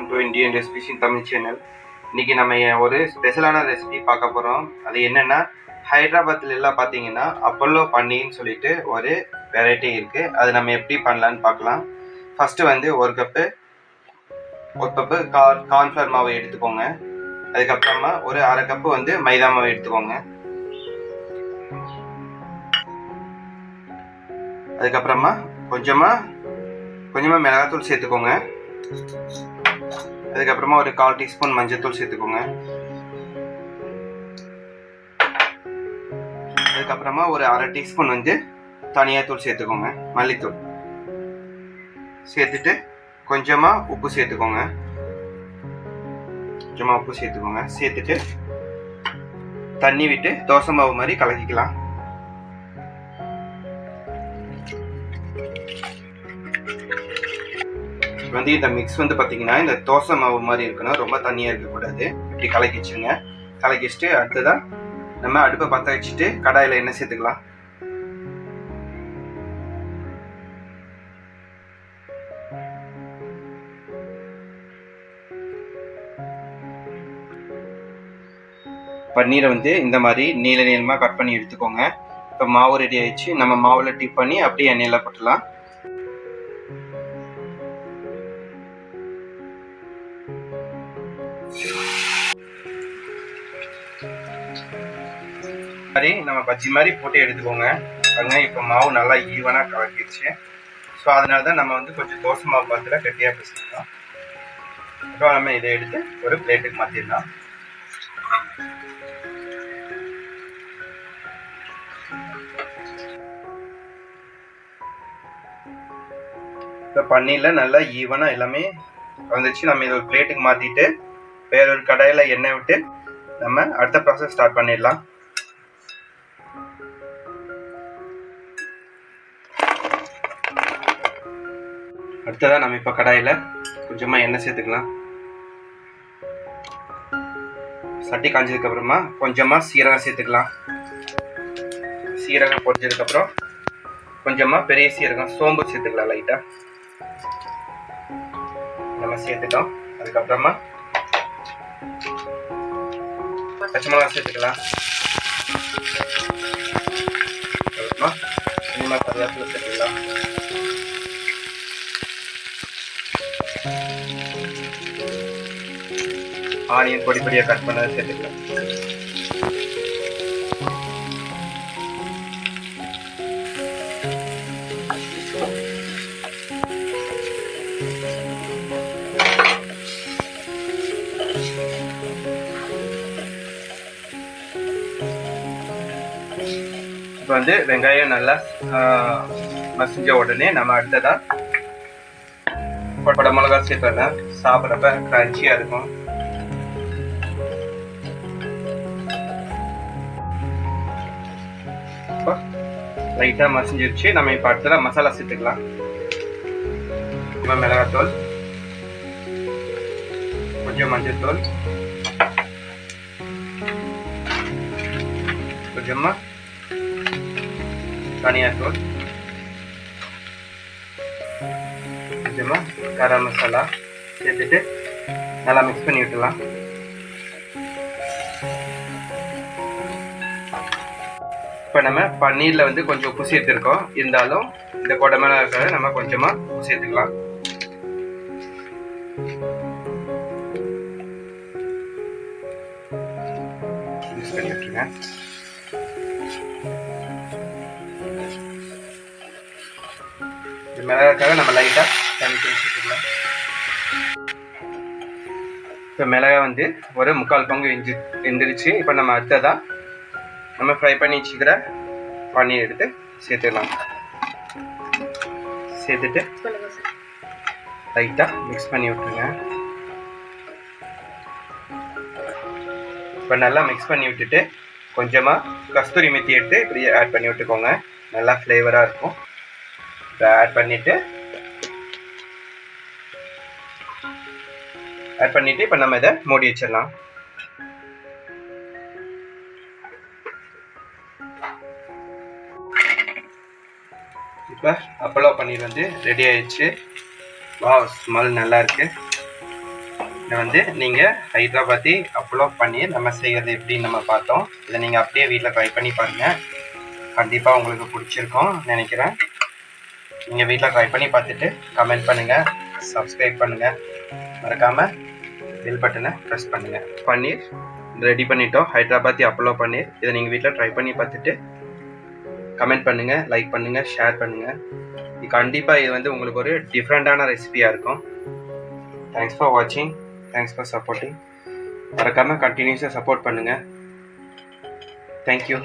Welcome to Indian recipes in Tamil channel இன்னைக்கு நம்ம ஒரு ஸ்பெஷலான ரெசிபி பார்க்க போகிறோம் அது என்னென்னா ஹைதராபாத்தில் எல்லாம் பார்த்தீங்கன்னா அப்பல்லோ பன்னீர்னு சொல்லிட்டு ஒரு வெரைட்டி இருக்குது அது நம்ம எப்படி பண்ணலான்னு பார்க்கலாம். ஃபஸ்ட்டு வந்து ஒரு கப்பு ஒரு கப்பு கார் கார்ன்ஃப்ளவர் மாவு எடுத்துக்கோங்க. அதுக்கப்புறமா ஒரு அரை கப்பு வந்து மைதா மாவு எடுத்துக்கோங்க. அதுக்கப்புறமா கொஞ்சமாக கொஞ்சமாக மிளகாத்தூள் சேர்த்துக்கோங்க. அதுக்கப்புறமா ஒரு கால் டீஸ்பூன் மஞ்சத்தூள் சேர்த்துக்கோங்க. அதுக்கப்புறமா ஒரு அரை டீஸ்பூன் வந்து தனியாத்தூள் சேர்த்துக்கோங்க மல்லித்தூள். சேர்த்துட்டு கொஞ்சமாக உப்பு சேர்த்துக்கோங்க. கொஞ்சமாக உப்பு சேர்த்துக்கோங்க. சேர்த்துட்டு தண்ணி விட்டு தோசை மாவு மாதிரி கலக்கிக்கலாம். வந்து இந்த மிக்ஸ் வந்து பார்த்தீங்கன்னா இந்த தோசை மாவு மாதிரி இருக்கணும். ரொம்ப தண்ணியாக இருக்கக்கூடாது. இப்படி கலக்கி வச்சுருங்க கலக்கி வச்சுட்டு அடுத்ததாக நம்ம அடுப்பை பற்ற வச்சுட்டு கடாயில் எண்ணெய் சேர்த்துக்கலாம். பன்னீரை வந்து இந்த மாதிரி நீல நீளமாக கட் பண்ணி எடுத்துக்கோங்க. இப்போ மாவு ரெடி ஆயிடுச்சு. நம்ம மாவில் டிப் பண்ணி அப்படியே எண்ணெயில் போட்டுடலாம் மாதிரி நம்ம பஜ்ஜி மாதிரி போட்டு எடுத்துக்கோங்க. பாருங்க இப்போ மாவு நல்லா ஈவனாக கலக்கிடுச்சு. ஸோ அதனால தான் நம்ம வந்து கொஞ்சம் தோசை மாவு பார்த்துல கட்டியாக பேசிக்கலாம் ஸோ நம்ம இதை எடுத்து ஒரு பிளேட்டுக்கு மாற்றிடலாம் இப்போ பன்னீரில் நல்லா ஈவனாக எல்லாமே வந்துச்சு. நம்ம இதை ஒரு பிளேட்டுக்கு மாற்றிட்டு வேற ஒரு எண்ணெய் விட்டு நம்ம அடுத்த ப்ராசஸ் ஸ்டார்ட் பண்ணிடலாம். அடுத்ததாக நம்ம இப்போ கடாயில் கொஞ்சமாக எண்ணெய் சேர்த்துக்கலாம். சட்டி காஞ்சதுக்கப்புறமா கொஞ்சமாக சீரகம் சேர்த்துக்கலாம். சீரகம் பொரிஞ்சதுக்கப்புறம் கொஞ்சமாக பெரிய சீரகம் சோம்பு சேர்த்துக்கலாம் லைட்டாக நம்ம சேர்த்துட்டோம். அதுக்கப்புறமா பச்சை மிளகா சேர்த்துக்கலாம். அதுக்கப்புறமா கொஞ்சமாக கருவேப்பிலை சேர்த்துக்கலாம். ஆனியன் பொடி பொடியாக கட் பண்ணதை சேர்த்துக்கலாம். இப்போ வந்து வெங்காயம் நல்லா மசிஞ்ச உடனே நம்ம அடுத்ததாக பட மிளகா சேர்த்து சாப்பிட்றப்ப கிரன்ச்சியாக இருக்கும். லைட்டாக மசிஞ்சிருச்சு. நம்ம இப்போ அடுத்ததாக மசாலா சேர்த்துக்கலாம். இப்போ மிளகாத்தூள். கொஞ்சம் மஞ்சள்தூள் கொஞ்சமாக தனியாத்தூள். கொஞ்சமாக கரம் மசாலா சேர்த்துட்டு நல்லா மிக்ஸ் பண்ணி விட்டுலாம் இப்போ நம்ம பன்னீரில் வந்து கொஞ்சம் உப்பு சேர்த்துருக்கோம். இருந்தாலும் இந்த கொடை மேலே இருக்கிறத நம்ம கொஞ்சமாக உப்பு சேர்த்துக்கலாம். மிக்ஸ் பண்ணி விட்டுருங்க. இது மிளகாக்காக நம்ம லைட்டாக தண்ணி தெளிச்சுக்கலாம் இப்போ மிளகா வந்து ஒரு முக்கால் பங்கு எஞ்சி எந்திரிச்சு இப்போ நம்ம அடுத்ததாக நம்ம ஃப்ரை பண்ணி வச்சுக்கிற பன்னீர் எடுத்து சேர்த்துக்கலாம் சேர்த்துட்டு லைட்டாக மிக்ஸ் பண்ணி விட்டுருங்க. இப்போ நல்லா மிக்ஸ் பண்ணி விட்டுட்டு கொஞ்சமாக கஸ்தூரி மெத்தி எடுத்து இப்படி ஆட் பண்ணி விட்டுக்கோங்க. நல்லா ஃப்ளேவராக இருக்கும். இப்போ ஆட் பண்ணிவிட்டு ஆட் பண்ணிவிட்டு இப்போ நம்ம இதை மூடி வச்சிடலாம். இப்போ அப்பளோ பன்னீர் வந்து ரெடி ஆயிடுச்சு. வா ஸ்மெல் நல்லா இருக்கு. இதை வந்து நீங்கள் ஹைதராபாத்தி அப்பளோ பன்னீர் நம்ம செய்கிறது எப்படின்னு நம்ம பார்த்தோம். இதை நீங்கள் அப்படியே வீட்டில் ட்ரை பண்ணி பாருங்கள் கண்டிப்பாக உங்களுக்கு பிடிச்சிருக்கும் நினைக்கிறேன். நீங்கள் வீட்டில் ட்ரை பண்ணி பார்த்துட்டு கமெண்ட் பண்ணுங்கள் சப்ஸ்கிரைப் பண்ணுங்கள் மறக்காமல் பெல் பட்டனை ப்ரெஸ் பண்ணுங்கள் பன்னீர் ரெடி பண்ணிட்டோம். ஹைதராபாத்தி அப்பளோ பன்னீர். இதை நீங்கள் வீட்டில் ட்ரை பண்ணி பார்த்துட்டு கமெண்ட் பண்ணுங்கள் லைக் பண்ணுங்கள் ஷேர் பண்ணுங்கள் கண்டிப்பாக இது வந்து உங்களுக்கு ஒரு டிஃப்ரெண்ட்டான ரெசிபியாக இருக்கும். தேங்க்ஸ் ஃபார் வாட்சிங் தேங்க்ஸ் ஃபார் சப்போர்ட்டிங் மறக்காமல் கண்டினியூஸாக சப்போர்ட் பண்ணுங்கள் தேங்க்யூ